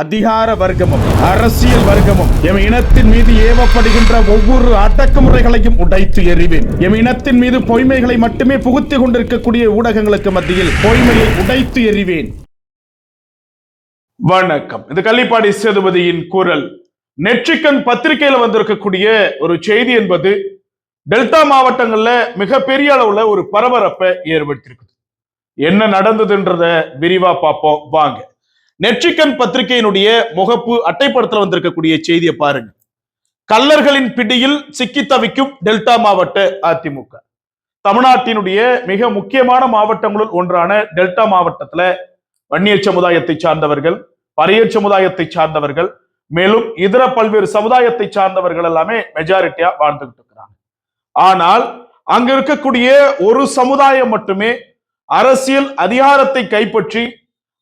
அதிகார வர்க்கமும் அரசியல் வர்க்கமும் எம் இனத்தின் மீது ஏவப்படுகின்ற ஒவ்வொரு அடக்குமுறைகளையும் உடைத்து எறிவேன். எம் இனத்தின் மீது பொய்மைகளை மட்டுமே புகுத்திக் கொண்டிருக்கக்கூடிய ஊடகங்களுக்கு மத்தியில் பொய்மையை உடைத்து எறிவேன். வணக்கம். இது கள்ளிப்பாடி சேதுபதியின் குரல். நெற்றிக்கண் பத்திரிகையில வந்திருக்கக்கூடிய ஒரு செய்தி என்பது டெல்டா மாவட்டங்கள்ல மிகப்பெரிய அளவுல ஒரு பரபரப்பை ஏற்படுத்தியிருக்குது. என்ன நடந்ததுன்றத விரிவா பார்ப்போம். வாங்க. நெற்றிக்கண் பத்திரிகையினுடைய முகப்பு அட்டைப்படத்தில் வந்திருக்கக்கூடிய செய்தியை பாருங்க. கல்லர்களின் பிடியில் சிக்கி தவிக்கும் டெல்டா மாவட்ட அதிமுக. தமிழ்நாட்டினுடைய மிக முக்கியமான மாவட்டங்களுள் ஒன்றான டெல்டா மாவட்டத்துல வன்னியர் சமுதாயத்தை சார்ந்தவர்கள் பரையர் சமுதாயத்தை சார்ந்தவர்கள் மேலும் இதர பல்வேறு சமுதாயத்தை சார்ந்தவர்கள் எல்லாமே மெஜாரிட்டியா வாழ்ந்துகிட்டு இருக்கிறாங்க. ஆனால் அங்க இருக்கக்கூடிய ஒரு சமுதாயம் மட்டுமே அரசியல் அதிகாரத்தை கைப்பற்றி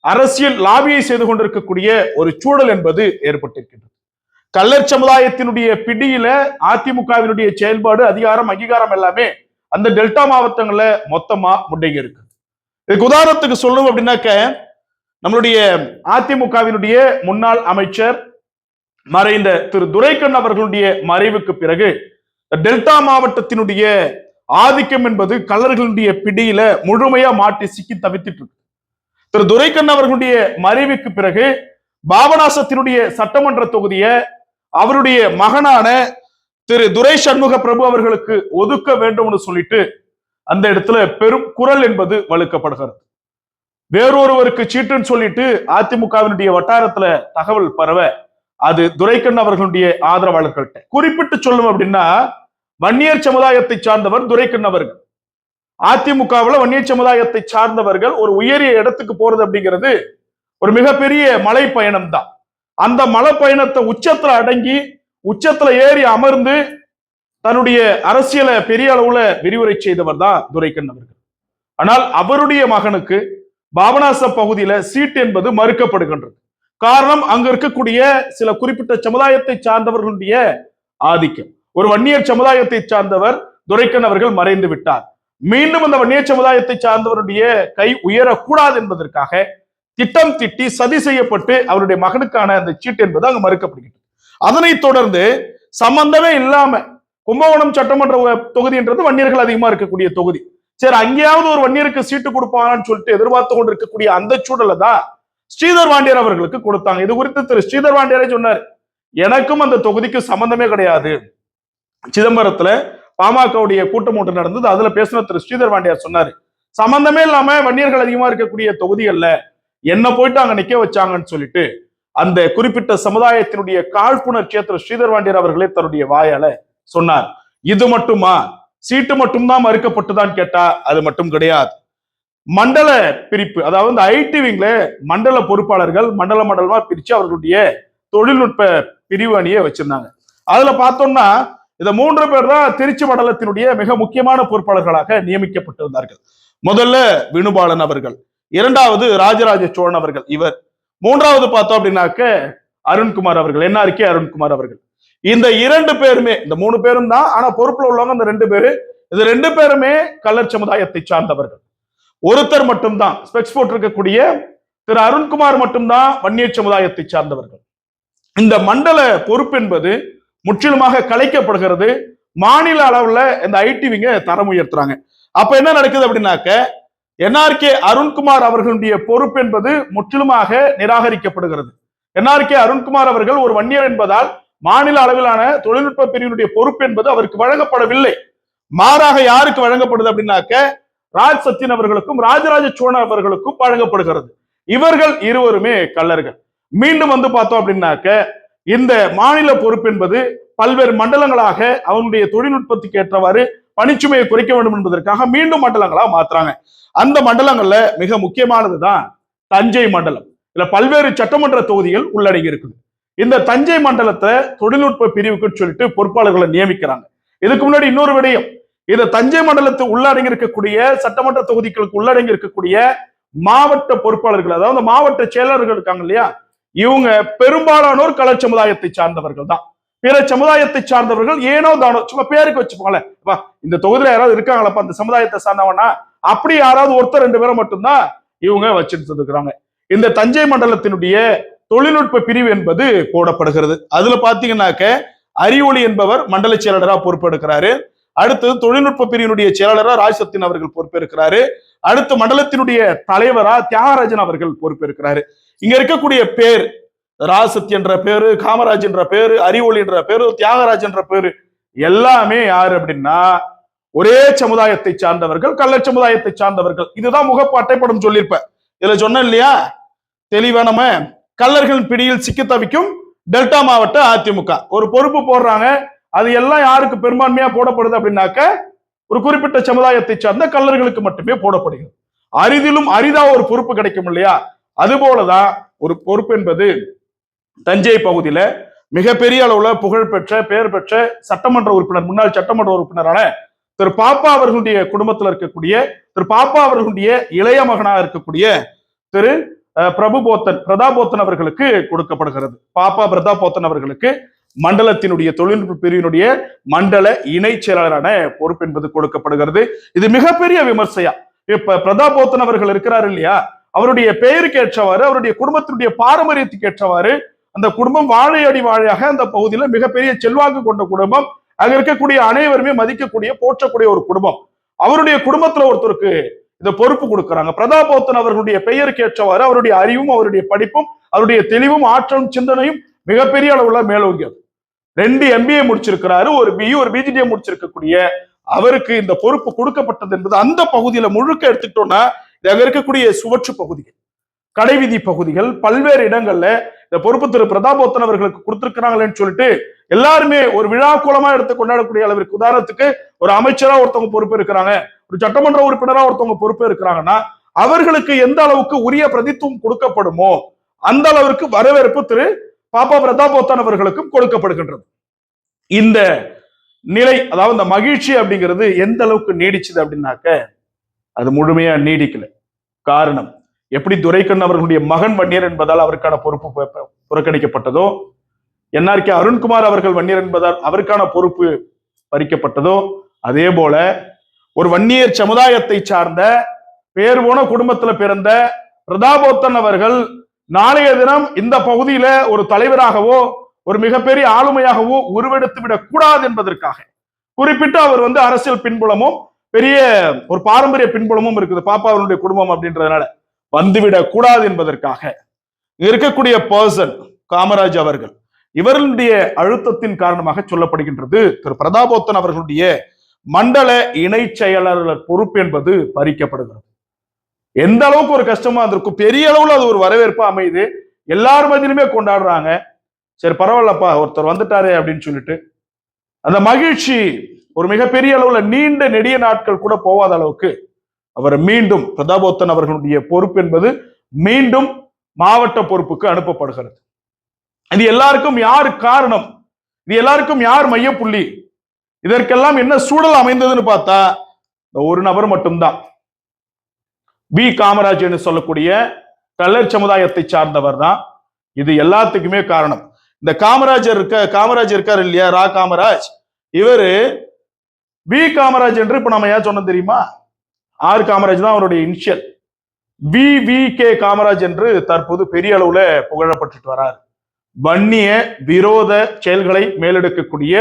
அரசியல் லாபியை செய்து கொண்டிருக்கக்கூடிய ஒரு சூழல் என்பது ஏற்பட்டிருக்கின்றது. கள்ளர் சமுதாயத்தினுடைய பிடியில அதிமுகவினுடைய செயல்பாடு அதிகாரம் அங்கீகாரம் எல்லாமே அந்த டெல்டா மாவட்டங்கள்ல மொத்தமா முடங்கி இருக்கு. இதுக்கு உதாரணத்துக்கு சொல்லணும் அப்படின்னாக்க நம்மளுடைய அதிமுகவினுடைய முன்னாள் அமைச்சர் மறைந்த திரு துரைக்கண் அவர்களுடைய மறைவுக்கு பிறகு டெல்டா மாவட்டத்தினுடைய ஆதிக்கம் என்பது கள்ளர்களுடைய பிடியில முழுமையா மாட்டி சிக்கி தவித்துட்டு இருக்கு. திரு துரைக்கண்ண் அவர்களுடைய மறைவுக்கு பிறகு பாபநாசத்தினுடைய சட்டமன்ற தொகுதியை அவருடைய மகனான திரு துரை சண்முக பிரபு அவர்களுக்கு ஒதுக்க வேண்டும்னு சொல்லிட்டு அந்த இடத்துல பெரும் குரல் என்பது வலுக்கப்படுகிறது வேறொருவருக்கு சீட்டுன்னு சொல்லிட்டு அதிமுகவினுடைய வட்டாரத்துல தகவல் பரவ அது துரைக்கண்ண் அவர்களுடைய ஆதரவாளர்கள்ட்ட. குறிப்பிட்டு சொல்லும் அப்படின்னா வன்னியர் சமுதாயத்தை சார்ந்தவர் துரைக்கண்ண் அவர்கள். அதிமுகவில் வன்னியர் சமுதாயத்தை சார்ந்தவர்கள் ஒரு உயரிய இடத்துக்கு போறது அப்படிங்கிறது ஒரு மிகப்பெரிய மலை பயணம் தான் அந்த மலை பயணத்தை உச்சத்துல அடங்கி உச்சத்துல ஏறி அமர்ந்து தன்னுடைய அரசியலை பெரிய அளவுல விரிவுரை செய்தவர் தான் துரைக்கண் அவர்கள். ஆனால் அவருடைய மகனுக்கு பாபநாச பகுதியில சீட் என்பது மறுக்கப்படுகின்றது. காரணம் அங்க இருக்கக்கூடிய சில குறிப்பிட்ட சமுதாயத்தை சார்ந்தவர்களுடைய ஆதிக்கம். ஒரு வன்னியர் சமுதாயத்தை சார்ந்தவர் துரைக்கண் அவர்கள் மறைந்து விட்டார். மீண்டும் அந்த வன்னிய சமுதாயத்தை சார்ந்தவருடைய கை உயரக்கூடாது என்பதற்காக திட்டம் திட்டி சதி செய்யப்பட்டு அவருடைய மகனுக்கான அந்த சீட்டு என்பது அங்கு மறுக்கப்படுகிறது. அதனைத் தொடர்ந்து சம்பந்தமே இல்லாம கும்பகோணம் சட்டமன்ற தொகுதின்றது வன்னியர்கள் அதிகமா இருக்கக்கூடிய தொகுதி. சரி அங்கேயாவது ஒரு வன்னியருக்கு சீட்டு கொடுப்பாங்கன்னு சொல்லிட்டு எதிர்பார்த்து கொண்டு இருக்கக்கூடிய அந்த சூழல்ல தான் ஸ்ரீதர் வாண்டியர் அவர்களுக்கு கொடுத்தாங்க. இது குறித்து திரு ஸ்ரீதர் வாண்டியரே சொன்னார் எனக்கும் அந்த தொகுதிக்கு சம்பந்தமே கிடையாது. சிதம்பரத்துல பாமகவுடைய கூட்டம் ஒன்று நடந்தது. அதுல பேசின திரு ஸ்ரீதர் வாண்டியார் சொன்னாரு சம்பந்தமே இல்லாம வன்னியர்கள் அதிகமா இருக்கக்கூடிய தொகுதிகள்ல என்ன போயிட்டு அங்க நிக்க வச்சாங்கன்னு சொல்லிட்டு அந்த குறிப்பிட்ட சமுதாயத்தினுடைய காழ்ப்புணர்ச்சியை திரு ஸ்ரீதர் வாண்டியர் அவர்களே தன்னுடைய வாயால சொன்னார். இது மட்டுமா? சீட்டு மட்டும்தான் மறுக்கப்பட்டுதான் கேட்டா அது மட்டும் கிடையாது. மண்டல பிரிப்பு அதாவது இந்த ஐடி விங்ல மண்டல பொறுப்பாளர்கள் மண்டல மண்டலமா பிரிச்சு அவர்களுடைய தொழில்நுட்ப பிரிவு அணியை வச்சிருந்தாங்க. அதுல பார்த்தோம்னா இந்த மூன்று பேர் தான் திருச்சி மண்டலத்தினுடைய மிக முக்கியமான பொறுப்பாளர்களாக நியமிக்கப்பட்டிருந்தார்கள். முதல்ல வினுபாலன் அவர்கள் இரண்டாவது ராஜராஜ சோழன் அவர்கள் இவர். மூன்றாவது பார்த்தோம் அப்படின்னாக்க அருண்குமார் அவர்கள் என்ஆர்கே அருண்குமார் அவர்கள். இந்த இரண்டு பேருமே இந்த மூணு பேரும் தான் ஆனா பொறுப்புல உள்ளவங்க இந்த ரெண்டு பேரு இந்த ரெண்டு பேருமே கள்ளர் சமுதாயத்தை சார்ந்தவர்கள். ஒருத்தர் மட்டும்தான் ஸ்பெக்ஸ் போட்டிருக்கக்கூடிய திரு அருண்குமார் மட்டும்தான் வன்னியர் சமுதாயத்தை சார்ந்தவர்கள். இந்த மண்டல பொறுப்பு என்பது முற்றிலுமாக கலைக்கப்படுகிறது. மாநில அளவுல இந்த ஐடிவிங்க தரம் உயர்த்துறாங்க அப்ப என்ன நடக்குது அப்படின்னாக்க என்ஆர்கே அருண்குமார் அவர்களுடைய பொறுப்பு என்பது முற்றிலுமாக நிராகரிக்கப்படுகிறது. என்ஆர்கே அருண்குமார் அவர்கள் ஒரு வன்னியர் என்பதால் மாநில அளவிலான தொழில்நுட்ப பிரிவினுடைய பொறுப்பு என்பது அவருக்கு வழங்கப்படவில்லை. மாறாக யாருக்கு வழங்கப்படுது அப்படின்னாக்க ராஜ் சத்யன் அவர்களுக்கும் ராஜராஜ சோழன் அவர்களுக்கும் வழங்கப்படுகிறது. இவர்கள் இருவருமே கல்லர்கள் மீண்டும் வந்து பார்த்தோம் அப்படின்னாக்க இந்த மாநில பொறுப்பு என்பது பல்வேறு மண்டலங்களாக அவனுடைய தொழில்நுட்பத்துக்கு ஏற்றவாறு பணிச்சுமையை குறைக்க வேண்டும் என்பதற்காக மீண்டும் மண்டலங்களா மாத்துறாங்க. அந்த மண்டலங்கள்ல மிக முக்கியமானதுதான் தஞ்சை மண்டலம். இதுல பல்வேறு சட்டமன்ற தொகுதிகள் உள்ளடங்கி இருக்குது. இந்த தஞ்சை மண்டலத்தை தொழில்நுட்ப பிரிவுக்குன்னு சொல்லிட்டு பொறுப்பாளர்களை நியமிக்கிறாங்க. இதுக்கு முன்னாடி இன்னொரு விடயம். இந்த தஞ்சை மண்டலத்தை உள்ளடங்கி இருக்கக்கூடிய சட்டமன்ற தொகுதிகளுக்கு உள்ளடங்கி இருக்கக்கூடிய மாவட்ட பொறுப்பாளர்கள் அதாவது மாவட்ட செயலர்கள் இருக்காங்க இல்லையா? இவங்க பெரும்பாலானோர் கலர் சமுதாயத்தை சார்ந்தவர்கள் தான். பிற சமுதாயத்தை சார்ந்தவர்கள் ஏனோ தானோ சும்மா பேருக்கு வச்சுப்பாங்களே வா இந்த தொகுதியில யாராவது இருக்காங்களப்பா? அந்த சமுதாயத்தை சார்ந்தவனா? அப்படி யாராவது ஒருத்தர் ரெண்டு பேரை மட்டும்தான் இவங்க வச்சுட்டு இருக்கிறாங்க இந்த தஞ்சை மண்டலத்தினுடைய தொழில்நுட்ப பிரிவு என்பது போடப்படுகிறது. அதுல பாத்தீங்கன்னாக்க அறிவொளி என்பவர் மண்டல செயலாளரா பொறுப்பெடுக்கிறாரு. அடுத்தது தொழில்நுட்ப பிரிவினுடைய செயலாளராக ராஜசத்தின் அவர்கள் பொறுப்பேற்கிறாரு. அடுத்து மண்டலத்தினுடைய தலைவரா தியாகராஜன் அவர்கள் பொறுப்பேற்கிறாரு. இங்க இருக்கக்கூடிய பேர் ராசத் என்ற பேரு காமராஜ் என்ற பேரு அறிவொளி என்ற பேரு தியாகராஜ் என்ற பேரு எல்லாமே யாரு அப்படின்னா ஒரே சமுதாயத்தை சார்ந்தவர்கள் கள்ள சமுதாயத்தை சார்ந்தவர்கள். இதுதான் முகப்பாட்டை படம் சொல்லியிருப்பேன் இதுல சொன்னேன் இல்லையா? தெளிவா நம்ம கள்ளர்கள் பிடியில் சிக்கி தவிக்கும் டெல்டா மாவட்ட அதிமுக. ஒரு பொறுப்பு போடுறாங்க. அது எல்லாம் யாருக்கு பெரும்பான்மையா போடப்படுது அப்படின்னாக்க ஒரு குறிப்பிட்ட சமுதாயத்தை சார்ந்த கல்லர்களுக்கு மட்டுமே போடப்படுகிறது. அரிதிலும் அரிதா ஒரு பொறுப்பு கிடைக்கும் இல்லையா? அது போலதான் ஒரு பொறுப்பு என்பது தஞ்சை பகுதியில மிகப்பெரிய அளவுல புகழ்பெற்ற பெயர் பெற்ற சட்டமன்ற உறுப்பினர் முன்னாள் சட்டமன்ற உறுப்பினரான திரு பாப்பா அவர்களுடைய குடும்பத்தில் இருக்கக்கூடிய திரு பாப்பா அவர்களுடைய இளைய மகனா இருக்கக்கூடிய திரு பிரபு பிரபுபோத்தன் பிரதாபோத்தன் அவர்களுக்கு கொடுக்கப்படுகிறது. பாப்பா பிரதாபோத்தன் அவர்களுக்கு மண்டலத்தினுடைய தொழில்நுட்ப பிரிவினுடைய மண்டல இணை செயலாளரான பொறுப்பு என்பது கொடுக்கப்படுகிறது. இது மிகப்பெரிய விமர்சையா. இப்ப பிரதாபோத்தன் அவர்கள் இருக்கிறார் இல்லையா? அவருடைய பெயருக்கு ஏற்றவாறு அவருடைய குடும்பத்தினுடைய பாரம்பரியத்துக்கு ஏற்றவாறு அந்த குடும்பம் வாழையடி வாழையாக அந்த பகுதியில மிகப்பெரிய செல்வாக்கு கொண்ட குடும்பம். அங்க இருக்கக்கூடிய அனைவருமே மதிக்கக்கூடிய போற்றக்கூடிய ஒரு குடும்பம். அவருடைய குடும்பத்துல ஒருத்தருக்கு இந்த பொறுப்பு கொடுக்கறாங்க. பிரதாபோத்தன் அவர்களுடைய பெயருக்கு ஏற்றவாறு அவருடைய அறிவும் அவருடைய படிப்பும் அவருடைய தெளிவும் ஆற்றலும் சிந்தனையும் மிகப்பெரிய அளவுல மேலோங்கியது. ரெண்டு எம்பிஏ முடிச்சிருக்கிறாரு ஒரு பிஇ ஒரு பிஜிடிஏ முடிச்சிருக்கக்கூடிய அவருக்கு இந்த பொறுப்பு கொடுக்கப்பட்டது என்பது அந்த பகுதியில முழுக்க எடுத்துக்கிட்டோம்னா அங்க இருக்கக்கூடிய சுவற்று பகுதிகள் கடைவீதி பகுதிகள் பல்வேறு இடங்கள்ல இந்த பொறுப்பு திரு பிரதாபோத்தன் அவர்களுக்கு கொடுத்திருக்கிறாங்களேன்னு சொல்லிட்டு எல்லாருமே ஒரு விழா கூலமா எடுத்து கொண்டாடக்கூடிய அளவிற்கு உதாரணத்துக்கு ஒரு அமைச்சரா ஒருத்தவங்க பொறுப்பு இருக்கிறாங்க ஒரு சட்டமன்ற உறுப்பினரா ஒருத்தவங்க பொறுப்பு இருக்கிறாங்கன்னா அவர்களுக்கு எந்த அளவுக்கு உரிய பிரதித்துவம் கொடுக்கப்படுமோ அந்த அளவிற்கு வரவேற்பு திரு பாப்பா பிரதாபோத்தன் அவர்களுக்கும் கொடுக்கப்படுகின்றது. இந்த நிலை அதாவது இந்த மகிழ்ச்சி அப்படிங்கிறது எந்த அளவுக்கு நீடிச்சுது அப்படின்னாக்க அது முழுமையா நீடிக்கல. காரணம் எப்படி துரைக்கண் அவர்களுடைய மகன் வன்னியர் என்பதால் அவருக்கான பொறுப்பு புறக்கணிக்கப்பட்டதோ பு- புறக்கணிக்கப்பட்டதோ என்ஆர்கே அருண்குமார் அவர்கள் வன்னியர் என்பதால் அவருக்கான பொறுப்பு பறிக்கப்பட்டதோ அதே போல ஒரு வன்னியர் சமுதாயத்தை சார்ந்த பேர் போன குடும்பத்துல பிறந்த பிரதாபோத்தன் அவர்கள் நாளைய தினம் இந்த பகுதியில ஒரு தலைவராகவோ ஒரு மிகப்பெரிய ஆளுமையாகவோ உருவெடுத்து விடக் கூடாது என்பதற்காக குறிப்பிட்டு அவர் வந்து அரசியல் பின்புலமும் பெரிய ஒரு பாரம்பரிய பின்புலமும் இருக்குது. பாப்பா அவருடைய குடும்பம் அப்படின்றதுனால வந்துவிடக் கூடாது என்பதற்காக இருக்கக்கூடிய பர்சன் காமராஜ் அவர்கள் இவர்களுடைய அழுத்தத்தின் காரணமாக சொல்லப்படுகின்றது. திரு. பிரதாபோத்தன் அவர்களுடைய மண்டல இணை செயலாளர் பொறுப்பு என்பது பறிக்கப்படுகிறது. எந்த அளவுக்கு ஒரு கஷ்டமா இருந்திருக்கும் பெரிய அளவுல அது ஒரு வரவேற்பு அமையுது. எல்லார் மதியிலுமே கொண்டாடுறாங்க. சரி பரவாயில்லப்பா ஒருத்தர் வந்துட்டாரே அப்படின்னு சொல்லிட்டு. அந்த மகிழ்ச்சி ஒரு மிகப்பெரிய அளவுல நீண்ட நெடிய நாட்கள் கூட போகாத அளவுக்கு அவர் மீண்டும் பிரதாபோத்தன் அவர்களுடைய பொறுப்பு என்பது மீண்டும் மாவட்ட பொறுப்புக்கு அனுப்பப்படுகிறது. இது எல்லாருக்கும் யார் காரணம்? இது எல்லாருக்கும் யார் மையப்புள்ளி? இதற்கெல்லாம் என்ன சூழல் அமைந்ததுன்னு பார்த்தா இந்த ஒரு நபர் மட்டும்தான். வி. காமராஜ் என்று சொல்லக்கூடிய கள்ளர் சமுதாயத்தை சார்ந்தவர் தான். இது எல்லாத்துக்குமே காரணம். இந்த காமராஜர் இருக்க காமராஜ் இருக்கார் இல்லையா? ரா. காமராஜ். இவரு வி காமராஜ் என்று இப்ப நம்ம ஏன் சொன்னோம் தெரியுமா? ஆர் காமராஜ் தான் அவருடைய initial V V K Kamaraj என்று தற்போது பெரிய அளவுல புகழப்பட்டுட்டு வரார். வன்னிய விரோத செயல்களை மேலெடுக்கக்கூடிய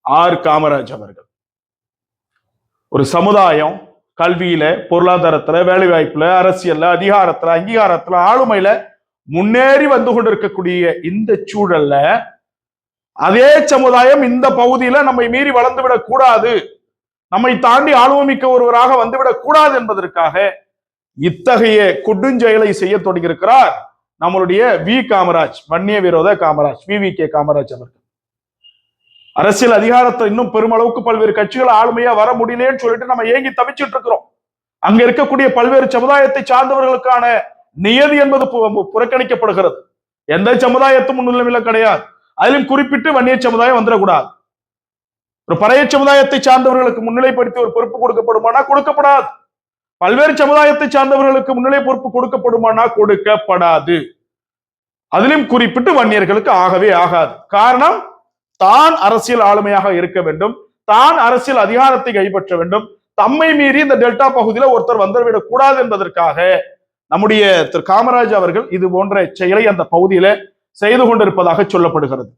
ஆர் காமராஜ் அவர்கள். ஒரு சமுதாயம் கல்வியில பொருளாதாரத்துல வேலை வாய்ப்புல அரசியல்ல அதிகாரத்துல அங்கீகாரத்துல ஆளுமையில முன்னேறி வந்து கொண்டிருக்கக்கூடிய இந்த சூழல்ல அதே சமுதாயம் இந்த பகுதியில நம்மை மீறி வளர்ந்துவிடக் கூடாது. நம்மை தாண்டி ஆளுமிக்க ஒருவராக வந்துவிடக் கூடாது என்பதற்காக இத்தகைய கொடுஞ்செயலை செய்ய தொடங்கியிருக்கிறார் நம்மளுடைய வி. காமராஜ் வன்னிய விரோத Kamaraj V. V. K. Kamaraj அவர்கள். அரசியல் அதிகாரத்தை இன்னும் பெருமளவுக்கு பல்வேறு கட்சிகள் ஆளுமையா வர முடியலன்னு சொல்லிட்டு நம்ம ஏங்கி தவிச்சிட்டு இருக்கிறோம். அங்க இருக்கக்கூடிய பல்வேறு சமுதாயத்தை சார்ந்தவர்களுக்கான நியதி என்பது பு- புறக்கணிக்கப்படுகிறது. எந்த சமுதாயத்தும் முன்னிலையில கிடையாது. அதிலும் குறிப்பிட்டு வன்னிய சமுதாயம் வந்துடக்கூடாது. ஒரு பழைய சமுதாயத்தை சார்ந்தவர்களுக்கு முன்னிலைப்படுத்தி ஒரு பொறுப்பு கொடுக்கப்படுமானா? கொடுக்கப்படாது. பல்வேறு சமுதாயத்தை சார்ந்தவர்களுக்கு முன்னிலை பொறுப்பு கொடுக்கப்படுமானா? கொடுக்கப்படாது. அதிலும் குறிப்பிட்டு வன்னியர்களுக்கு ஆகவே ஆகாது. காரணம் தான் அரசியல் ஆளுமையாக இருக்க வேண்டும். தான் அரசியல் அதிகாரத்தை கைப்பற்ற வேண்டும். தம்மை மீறி இந்த டெல்டா பகுதியில ஒருத்தர் வந்துவிடக் கூடாது என்பதற்காக நம்முடைய திரு காமராஜ் அவர்கள் இது போன்ற செயலை அந்த பகுதியில செய்து கொண்டிருப்பதாக சொல்லப்படுகிறது.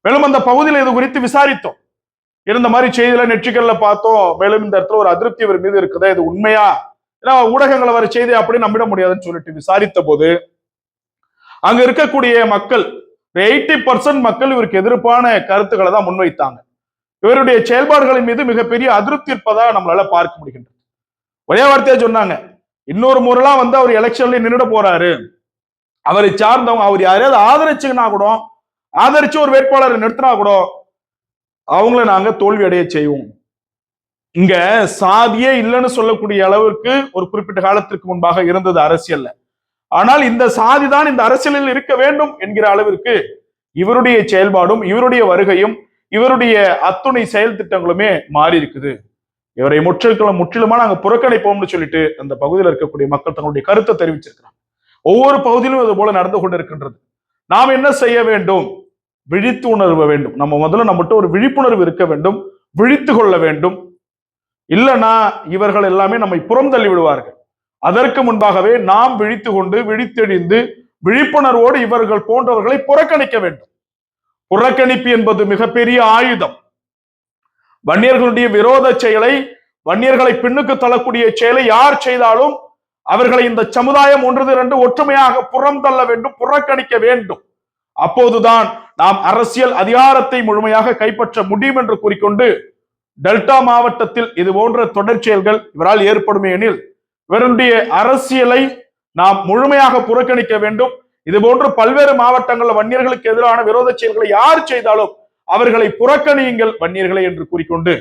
மேலும் அந்த பகுதியில் இது குறித்து விசாரித்தோம். இருந்த மாதிரி செய்தியில நெற்றிக்கல்ல பார்த்தோம். மேலும் இந்த இடத்துல ஒரு அதிருப்தி இவர் மீது இருக்குதா? இது உண்மையா? ஏன்னா ஊடகங்களை வர செய்தி அப்படி நம்பிட முடியாதுன்னு சொல்லிட்டு விசாரித்த போது அங்க இருக்கக்கூடிய மக்கள் எயிட்டி பர்சன்ட் மக்கள் இவருக்கு எதிர்ப்பான கருத்துக்களை தான் முன்வைத்தாங்க. இவருடைய செயல்பாடுகளின் மீது மிகப்பெரிய அதிருப்தி இருப்பதா நம்மளால பார்க்க முடிகின்றது. ஒரே வார்த்தையா சொன்னாங்க. இன்னொரு முறைலாம் வந்து அவர் எலெக்ஷன்ல நின்றுட போறாரு. அவரை சார்ந்தவங்க அவர் யாரையாவது ஆதரிச்சுன்னா கூட ஆதரிச்சு ஒரு வேட்பாளரை நிறுத்தினா கூட அவங்கள நாங்க தோல்வி அடைய செய்வோம். இங்க சாதியே இல்லைன்னு சொல்லக்கூடிய அளவுக்கு ஒரு குறிப்பிட்ட காலத்திற்கு முன்பாக இருந்தது அரசியல்ல. ஆனால் இந்த சாதி தான் இந்த அரசியலில் இருக்க வேண்டும் என்கிற அளவிற்கு இவருடைய செயல்பாடும் இவருடைய வருகையும் இவருடைய அத்துணை செயல் திட்டங்களுமே மாறி இருக்குது இவரை முற்றிலும் முற்றிலுமா நாங்க புறக்கணிப்போம்னு சொல்லிட்டு அந்த பகுதியில் இருக்கக்கூடிய மக்கள் தங்களுடைய கருத்தை தெரிவிச்சிருக்கிறாங்க. ஒவ்வொரு பகுதியிலும் இது போல நடந்து கொண்டிருக்கின்றது. நாம் என்ன செய்ய வேண்டும்? விழித்து உணர்வு வேண்டும். நம்ம முதல்ல நம்மகிட்ட ஒரு விழிப்புணர்வு இருக்க வேண்டும். விழித்து கொள்ள வேண்டும். இல்லைன்னா இவர்கள் எல்லாமே நம்மை புறம் தள்ளி விடுவார்கள். அதற்கு முன்பாகவே நாம் விழித்து கொண்டு விழித்தெழிந்து விழிப்புணர்வோடு இவர்கள் போன்றவர்களை புறக்கணிக்க வேண்டும். புறக்கணிப்பு என்பது மிகப்பெரிய ஆயுதம். வன்னியர்களுடைய விரோத செயலை வன்னியர்களை பின்னுக்கு தள்ளக்கூடிய செயலை யார் செய்தாலும் அவர்களை இந்த சமுதாயம் ஒன்று இரண்டு ஒற்றுமையாக புறம் தள்ள வேண்டும் புறக்கணிக்க வேண்டும். அப்போதுதான் நாம் அரசியல் அதிகாரத்தை முழுமையாக கைப்பற்ற முடியும் என்று கூறிக்கொண்டு டெல்டா மாவட்டத்தில் இது போன்ற தொடர்ச்செயல்கள் இவரால் ஏற்படுமே எனில் இவருடைய அரசியலை நாம் முழுமையாக புறக்கணிக்க வேண்டும். இது போன்று பல்வேறு மாவட்டங்களில் வன்னியர்களுக்கு எதிரான விரோத செயல்களை யார் செய்தாலும் அவர்களை புறக்கணியுங்கள் வன்னியர்களை என்று கூறிக்கொண்டு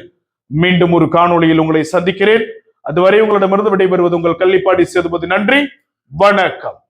மீண்டும் ஒரு காணொளியில் உங்களை சந்திக்கிறேன். அதுவரை உங்களிடமிருந்து விடைபெறுவது உங்கள் கள்ளிப்பாடி சேதுபதி. நன்றி. வணக்கம்.